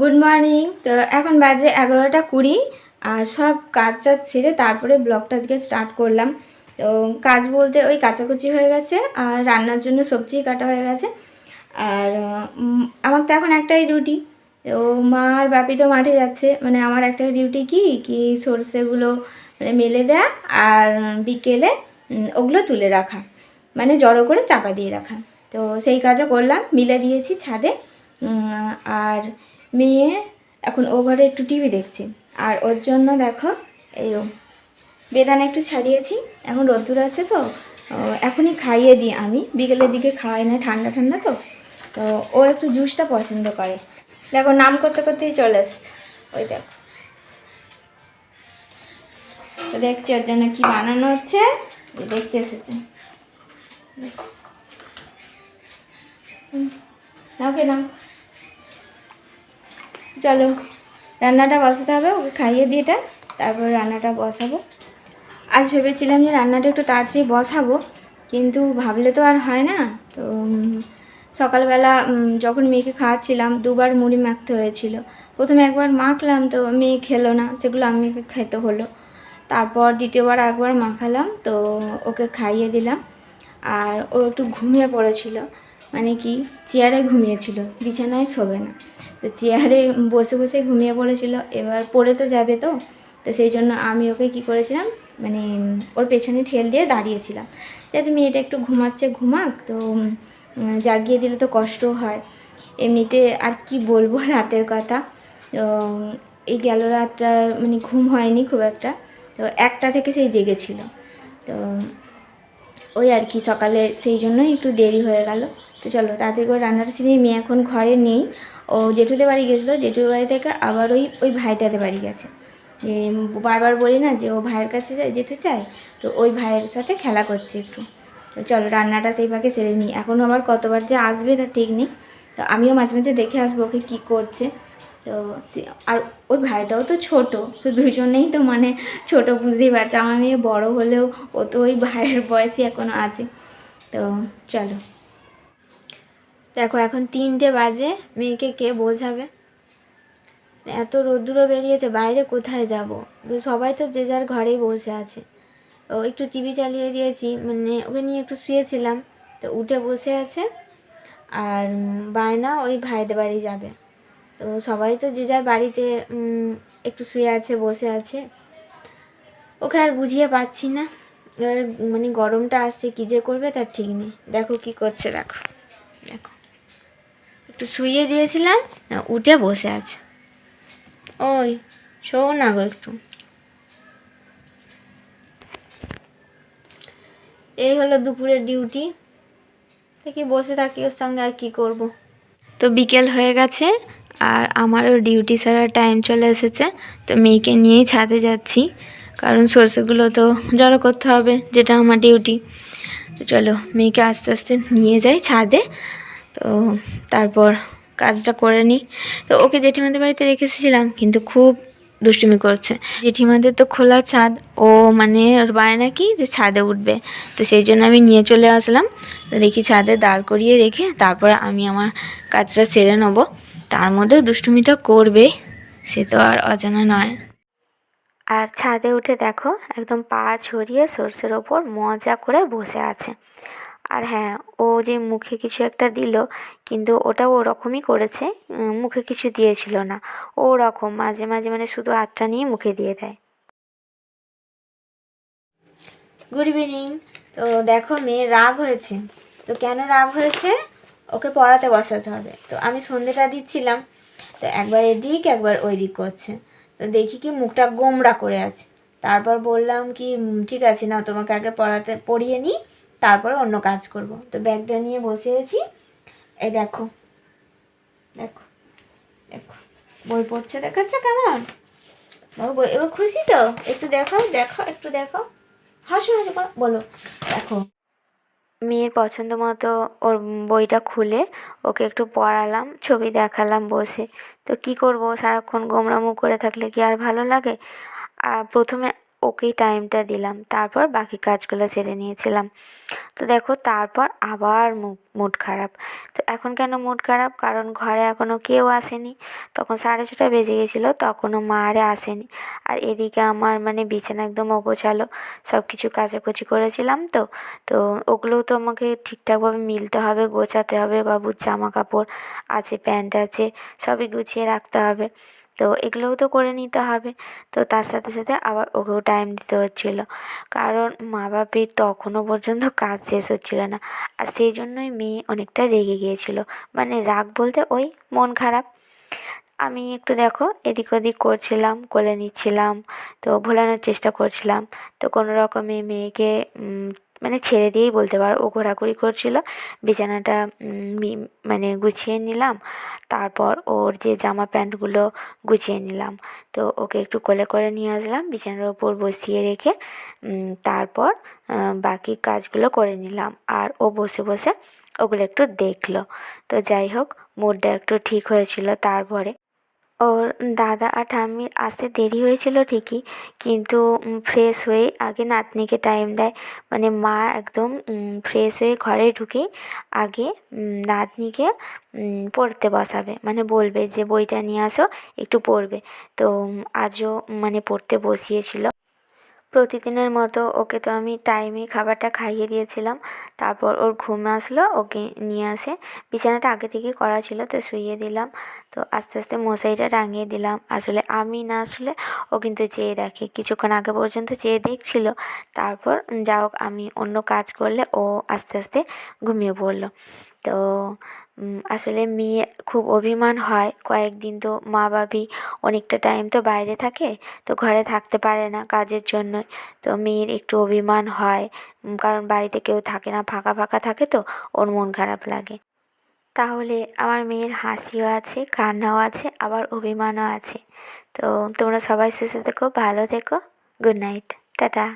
Good morning তো এখন বাজে এগারোটা কুড়ি, আর সব কাজ টাজ ছেড়ে তারপরে ব্লগটা আজকে স্টার্ট করলাম। তো কাজ বলতে ওই কাচাকুচি হয়ে গেছে, আর রান্নার জন্য সবজি কাটা হয়ে গেছে। আর আমার তো এখন একটাই ডিউটি তো মা আর বাপি তো মাঠে যাচ্ছে। মানে আমার একটা ডিউটি কি? কি সর্ষেগুলো মানে মেলে দেয়া, আর বিকেলে ওগুলো তুলে রাখা। মানে জড়ো করে চাপা দিয়ে রাখা। তো সেই কাজও করলাম, মিলে দিয়েছি ছাদে। আর মেয়ে এখন ও ঘরে একটু টিভি দেখছে। আর ওর জন্য দেখো, এই বেদানা একটু ছাড়িয়েছি। এখন রোদ্দুর আছে তো এখনই খাইয়ে দিই আমি। বিকেলের দিকে খাওয়াই, না ঠান্ডা ঠান্ডা তো। তো ও একটু জুসটা পছন্দ করে। দেখো, নাম করতে করতেই চলে এসছে। ওই দেখো। তো দেখছি ওর জন্য কী বানানো হচ্ছে। দেখতে এসেছে। নাও কে নাও। চলো, রান্নাটা বসাতে হবে, ওকে খাইয়ে দিয়ে এটা, তারপর রান্নাটা বসাবো। আজ ভেবেছিলাম যে রান্নাটা একটু তাড়াতাড়ি বসাবো, কিন্তু ভাবলে তো আর হয় না, তো সকালবেলা যখন মেয়েকে খাওয়াচ্ছিলাম, দুবার মুড়ি মাখতে হয়েছিল। প্রথমে একবার মাখলাম, তো মেয়ে খেলো না, সেগুলো আমি খেতে হলো। তারপর দ্বিতীয়বার একবার মাখালাম, তো ওকে খাইয়ে দিলাম। আর ও একটু ঘুমিয়ে পড়েছিল মানে কি, চেয়ারে ঘুমিয়েছিল, বিছানায় শোবে না। তো চেয়ারে বসে বসে ঘুমিয়ে পড়েছিল। এবার পড়ে তো যাবে তো। তো সেই জন্য আমি ওকে কি করেছিলাম মানে ওর পেছনে ঠেল দিয়ে দাঁড়িয়েছিলাম। যাতে মেয়েটা একটু ঘুমাচ্ছে ঘুমাক, তো জাগিয়ে দিলে তো কষ্ট হয়। এমনিতে আর কি বলব রাতের কথা। এই গেল রাতটা মানে ঘুম হয়নি খুব একটা। তো একটা থেকে সেই জেগেছিল। তো ওই আর কি, সকালে সেই জন্যই একটু দেরি হয়ে গেল। তো চলো, তাড়াতাড়ি করে রান্নাটা সেরে মেয়ে এখন ঘরে নেই। ও জেঠুদের বাড়ি গেছিল। জেঠুর বাড়ি থেকে আবার ওই ওই ভাইটাদের বাড়ি গেছে। যে বারবার বলি না যে ও ভাইয়ের কাছে যেতে চায়, তো ওই ভাইয়ের সাথে খেলা করছে একটু। তো চলো, রান্নাটা সেই ফাঁকে সেরে নিই এখনও আবার কতবার যে আসবে তা ঠিক নেই। তো আমিও মাঝে মাঝে দেখে আসব ওকে কী করছে। তো আর ওই ভাইটাও তো ছোট, তো দুজনেই তো মানে ছোট বুঝতেই পারছে। আমার মেয়ে বড় হলেও ও তো ওই ভাইয়ের বয়সই এখনও আছে। তো চলো। দেখো এখন তিনটে বাজে, মেয়েকে কে বোঝাবে? এত রোদ্দুরও বেরিয়েছে, বাইরে কোথায় যাব? সবাই তো যে যার ঘরেই বসে আছে। ও একটু টিভি চালিয়ে দিয়েছি মানে ওকে নিয়ে একটু শুয়েছিলাম, তো উঠে বসে আছে। আর বায়না ওই ভাইদের বাড়ি যাবে। তো সবাই তো যে যার বাড়িতে একটু শুয়ে আছে, বসে আছে। ওকে আর বুঝিয়ে পাচ্ছি না। এবার মানে গরমটা আসছে, কী যে করবে তার ঠিক নেই। দেখো কি করছে, দেখো। দেখো। একটু শুয়ে দিয়েছিলাম উঠে বসে আছে। ওই শো না গো একটু। এই হলো দুপুরের ডিউটি। দেখি বসে থাকি ওর সঙ্গে আর কি করব। তো বিকেল হয়ে গেছে আর আমারও ডিউটি সারার টাইম চলে এসেছে, তো মেয়েকে নিয়েই ছাদে যাচ্ছি। কারণ সর্ষেগুলো তো জড়ো করতে হবে, যেটা আমার ডিউটি। চলো, মেয়েকে আস্তে আস্তে নিয়ে যাই ছাদে। তো তারপর কাজটা করে নিই। তো ওকে জেঠিমাদের বাড়িতে রেখে এসেছিলাম, কিন্তু খুব দুষ্টুমি করছে। জেঠিমাদের তো খোলা ছাদ, ও মানে ওর বায়না নাকি যে ছাদে উঠবে। তো সেই জন্য আমি নিয়ে চলে আসলাম। দেখি ছাদে দাঁড় করিয়ে রেখে তারপর আমি আমার কাজটা সেরে নেব। তার মধ্যেও দুষ্টুমিটা করবে সে তো আর অজানা নয়। আর ছাদে উঠে দেখো একদম পা ছড়িয়ে সর্ষের ওপর মজা করে বসে আছে। আর হ্যাঁ ও যে মুখে কিছু একটা দিল কিন্তু ওটাও ওরকমই করেছে মুখে কিছু দিয়েছিল না। ও ওরকম মাঝে মাঝে মানে শুধু হাতটা নিয়ে মুখে দিয়ে দেয়। গুড ইভিনিং তো দেখো মেয়ে রাগ হয়েছে। তো কেন রাগ হয়েছে? ওকে পড়াতে বসাতে হবে। তো আমি সন্ধেটা দিচ্ছিলাম, তো একবার এদিক, একবার ওই দিক করছে। তো দেখি কি মুখটা গোমড়া করে আছে। তারপর বললাম কি ঠিক আছে না তোমাকে আগে পড়াতে, পড়িয়ে নিই তারপরে অন্য কাজ করব। তো ব্যাগটা নিয়ে বসে আছি। এই দেখো দেখো দেখো, বই পড়ছে, দেখাচ্ছ কেমন? এবার খুশি তো? একটু দেখাও দেখাও, একটু দেখাও। হাসো হাসো। বলো, দেখো। মেয়ের পছন্দ মতো ওর বইটা খুলে ওকে একটু পড়ালাম, ছবি দেখালাম বসে। তো কি করব? সারাক্ষণ গোমরামু করে থাকলে কি আর ভালো লাগে? প্রথমে ওকেই টাইমটা দিলাম, তারপর বাকি কাজগুলো সেরে নিয়েছিলাম। তো দেখো তারপর আবার মুড খারাপ। তো এখন কেন মুড খারাপ? কারণ ঘরে এখনও কেউ আসেনি। তখন সাড়ে ছটা বেজে গেছিল, তখনও মা আরে আসেনি। আর এদিকে আমার মানে বিছানা একদম অগোছালো সব কিছু কাচাকুচি করেছিলাম তো। তো ওগুলোও তো আমাকে ঠিকঠাকভাবে মিলতে হবে, গোছাতে হবে, বাবুর জামা কাপড় আছে, প্যান্ট আছে, সবই গুছিয়ে রাখতে হবে। তো এগুলোও তো করে নিতে হবে। তো তার সাথে সাথে আবার ওকেও টাইম দিতে হচ্ছিল। কারণ মা বাপির তখনও পর্যন্ত কাজ শেষ হচ্ছিল না। আর সেই জন্যই মেয়ে অনেকটা রেগে গিয়েছিল। মানে রাগ বলতে ওই মন খারাপ। আমি একটু দেখো, এদিক ওদিক করছিলাম, কোলে নিচ্ছিলাম, তো ভোলানোর চেষ্টা করছিলাম। তো কোনো রকমে মেয়েকে মানে ছেড়ে দিয়েই বলতে পারো। ও ঘোরাঘুরি করছিল। বিছানাটা মানে গুছিয়ে নিলাম। তারপর ওর যে জামা প্যান্টগুলো গুছিয়ে নিলাম। তো ওকে একটু কোলে করে নিয়ে আসলাম, বিছানার ওপর বসিয়ে রেখে তারপর বাকি কাজগুলো করে নিলাম। আর ও বসে বসে ওগুলো একটু দেখল। তো যাই হোক মুডটা একটু ঠিক হয়েছিল তারপরে। ওর দাদা আর ঠাম্মির আসতে দেরি হয়েছিল ঠিকই, কিন্তু ফ্রেশ হয়ে আগে নাতনিকে টাইম দেয়। মানে মা একদম ফ্রেশ হয়ে ঘরে ঢুকেই আগে নাতনিকে পড়তে বসাবে। মানে বলবে যে, বইটা নিয়ে আসো, একটু পড়বে। তো আজও মানে পড়তে বসিয়েছিল। প্রতিদিনের মতো ওকে তো আমি টাইমে খাবারটা খাইয়ে দিয়েছিলাম। তারপর ওর ঘুম আসলো, ওকে নিয়ে আসে। বিছানাটা আগে থেকেই করা ছিল তো শুইয়ে দিলাম। তো আস্তে আস্তে মশারিটা টাঙিয়ে দিলাম। আসলে আমি না আসলে ও কিন্তু চেয়ে দেখে। কিছুক্ষণ আগে পর্যন্ত চেয়ে দেখছিল। তারপর যা হোক আমি অন্য কাজ করলে ও আস্তে আস্তে ঘুমিয়ে পড়ল। তো আসলে মেয়ে খুব অভিমান হয়। কয়েকদিন তো মা বাবি অনেকটা টাইম তো বাইরে থাকে, তো ঘরে থাকতে পারে না কাজের জন্য তো মেয়ের একটু অভিমান হয় কারণ বাড়িতে কেউ থাকে না, ফাঁকা ফাঁকা থাকে তো ওর মন খারাপ লাগে। তাহলে আমার মেয়ের হাসিও আছে, কান্নাও আছে, আবার অভিমানও আছে। তো তোমরা সবাই সুস্থ থেকো, ভালো থেকো গুড নাইট টাটা।